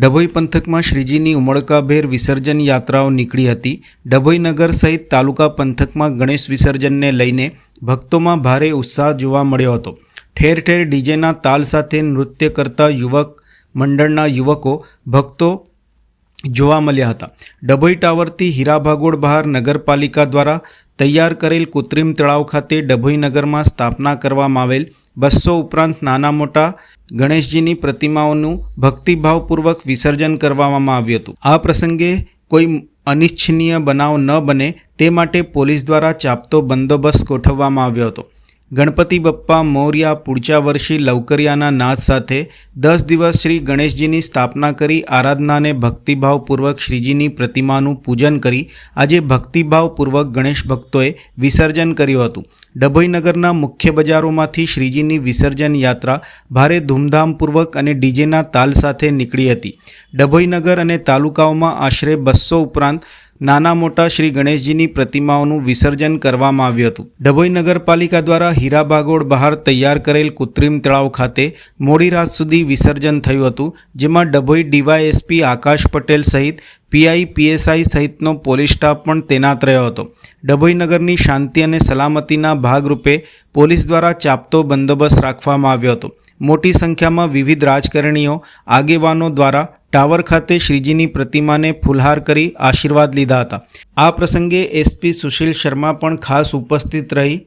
ડભોઈ પંથકમાં શ્રીજીની ઉમળકાભેર વિસર્જન યાત્રાઓ નીકળી હતી. ડભોઈ નગર સહિત તાલુકા પંથકમાં ગણેશ વિસર્જનને લઈને ભક્તોમાં ભારે ઉત્સાહ જોવા મળ્યો હતો. ઠેર ઠેર ડીજેના તાલ સાથે નૃત્ય કરતા યુવક મંડળના યુવકો, ભક્તો જોવા મળ્યા હતા. ડભોઈ ટાવરથી હીરાભાગોળ બહાર નગરપાલિકા દ્વારા તૈયાર કરેલ કૃત્રિમ તળાવ ખાતે ડભોઈ નગરમાં સ્થાપના કરવામાં આવેલ બસો ઉપરાંત નાના મોટા ગણેશજીની પ્રતિમાઓનું ભક્તિભાવપૂર્વક વિસર્જન કરવામાં આવ્યું હતું. આ પ્રસંગે કોઈ અનિચ્છનીય બનાવ ન બને તે માટે પોલીસ દ્વારા ચાપતો બંદોબસ્ત ગોઠવવામાં આવ્યો હતો. ગણપતિ બપ્પા મૌર્યા પૂળચા વર્ષી લવકરિયાના નાદ સાથે દસ દિવસ શ્રી ગણેશજીની સ્થાપના કરી આરાધનાને ભક્તિભાવપૂર્વક શ્રીજીની પ્રતિમાનું પૂજન કરી આજે ભક્તિભાવપૂર્વક ગણેશ ભક્તોએ વિસર્જન કર્યું હતું. ડભોઈનગરના મુખ્ય બજારોમાંથી શ્રીજીની વિસર્જન યાત્રા ભારે ધૂમધામપૂર્વક અને ડીજેના તાલ સાથે નીકળી હતી. ડભોઈનગર અને તાલુકાઓમાં આશરે બસો ઉપરાંત નાના મોટા શ્રી ગણેશજીની પ્રતિમાઓનું વિસર્જન કરવામાં આવ્યું હતું. ડભોઈ નગરપાલિકા દ્વારા હીરા બાગોળ બહાર તૈયાર કરેલ કૃત્રિમ તળાવ ખાતે મોડી રાત સુધી વિસર્જન થયું હતું, જેમાં ડભોઈ ડીવાયએસપી આકાશ પટેલ સહિત પીઆઈ, પીએસઆઈ સહિતનો પોલીસ સ્ટાફ પણ તૈનાત રહ્યો હતો. ડભોઈ નગરની શાંતિ અને સલામતીના ભાગરૂપે પોલીસ દ્વારા ચાપતો બંદોબસ્ત રાખવામાં આવ્યો હતો. મોટી સંખ્યામાં વિવિધ રાજકારણીઓ, આગેવાનો દ્વારા ટાવર ખાતે શ્રીજીની પ્રતિમાને ફુલહાર કરી આશીર્વાદ લીધા હતા. આ પ્રસંગે એસપી સુશીલ શર્મા પણ ખાસ ઉપસ્થિત રહી